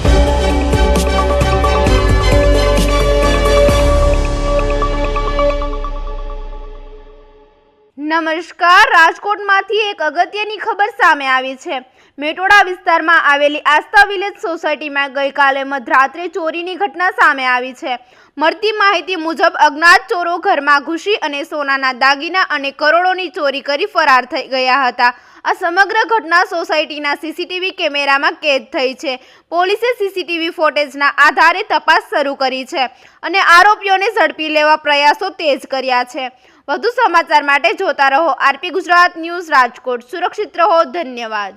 Thank you. નમસ્કાર. રાજકોટમાંથી એક અગત્યની ખબર સામે આવી છે. મેટોડા વિસ્તારમાં આવેલી આસ્થા વિલેજ સોસાયટીમાં ગઈકાલે મધરાત્રે ચોરીની ઘટના સામે આવી છે. મળતી માહિતી મુજબ અજ્ઞાત ચોરો ઘરમાં ઘૂસી અને સોનાના દાગીના અને કરોડોની ચોરી કરી ફરાર થઈ ગયા હતા. આ સમગ્ર ઘટના સોસાયટીના સીસીટીવી કેમેરામાં કેદ થઈ છે. પોલીસે સીસીટીવી ફૂટેજના આધારે તપાસ શરૂ કરી છે અને આરોપીઓને ઝડપી લેવા પ્રયાસો તેજ કર્યા છે. વધુ સમાચાર માટે જોતા રહો આરપી ગુજરાત ન્યૂઝ રાજકોટ. સુરક્ષિત રહો. ધન્યવાદ.